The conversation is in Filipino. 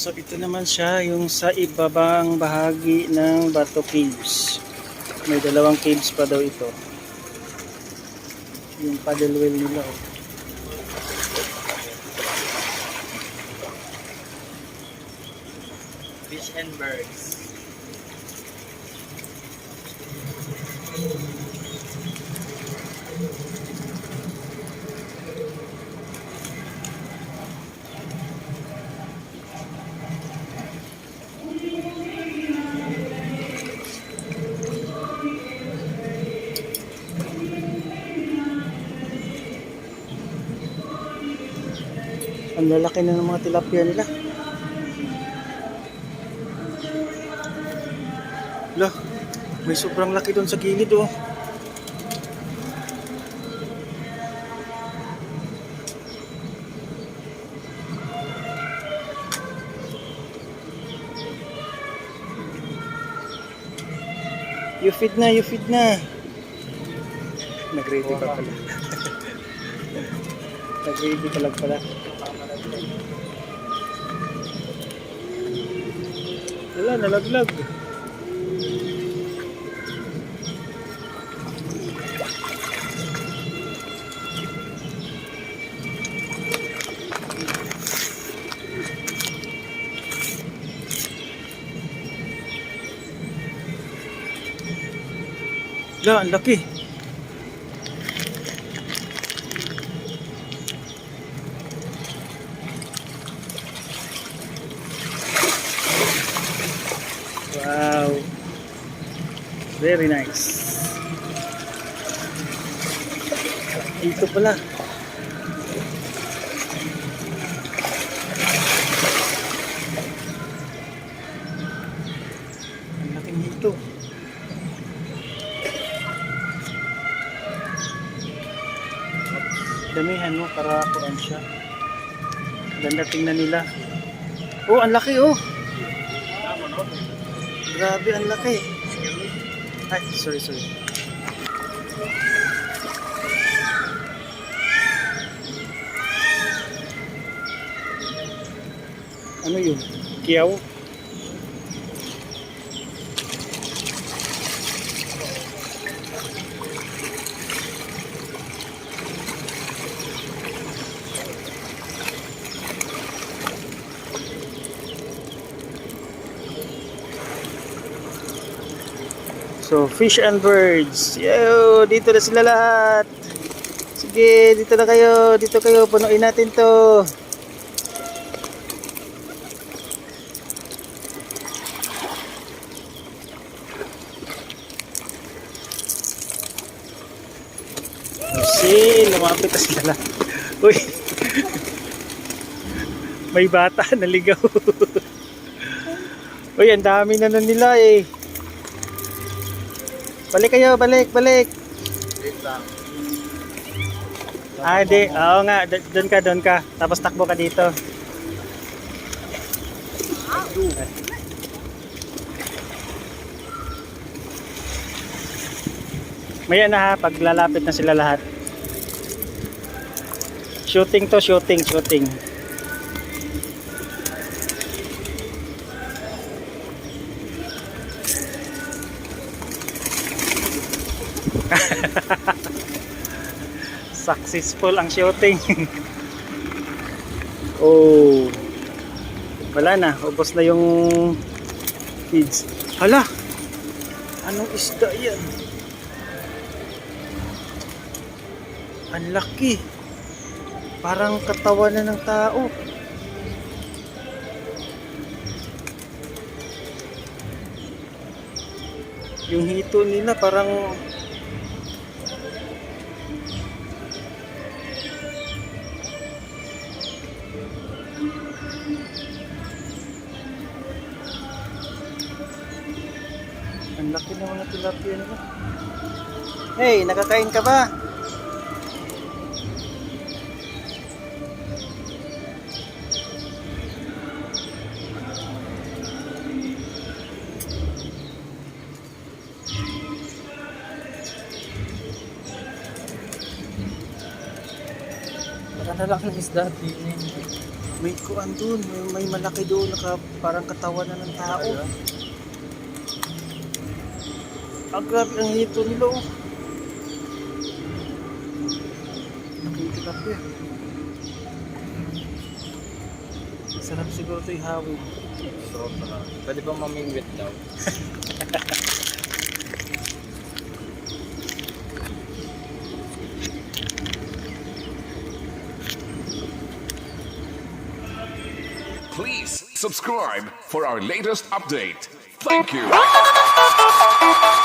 So ito naman siya yung sa ibabang bahagi ng Bato Caves. May dalawang caves pa daw ito. Yung paddle wheel nila. Oh. Fish and birds. Ang lalaki na ng mga tilapia nila. Lah, may sobrang laki doon sa gilid oh. You feed na, you feed na. Nag-ready pa pala. Nag-ready pa lang pala. Wala, nalaglag. Wala, ang laki. Very nice. Ito pala. Ang laking hito. Damihan mo para kuan siya. Ganda tingnan nila. Oh, ang laki oh. Grabe, ang laki. はいそれそれあのよギアを So, fish and birds. Yo, dito na sila lahat. Sige, dito na kayo. Dito kayo. Punuin natin to. Kasi, lumapit na sila lahat. Uy. May bata naligaw. Uy, ang dami na nun nila eh. Balik kayo, balik, balik. Wait lang. Ah, di. Oo nga, doon ka, doon ka. Tapos takbo ka dito. Maya na ha, pag lalapit na sila lahat. Shooting to, shooting, shooting. Successful ang shooting. oh. Wala na, ubos na yung feeds. Hala! Anong isda yan? Ang laki. Parang katawan na ng tao. Yung hito nila parang Ang laki ng mga tilapia nila. Hey, nakakain ka ba? Baka na lang ng isda. Tingin. May kuan doon, may, may malaki doon, naka, parang katawan na ng tao. Ang grabe ang hito nila oh. Laking tilapia. Sarap siguro ito ihawin. Sarap na lang. Pwede ba mamingwit daw? Please subscribe for our latest update. Thank you.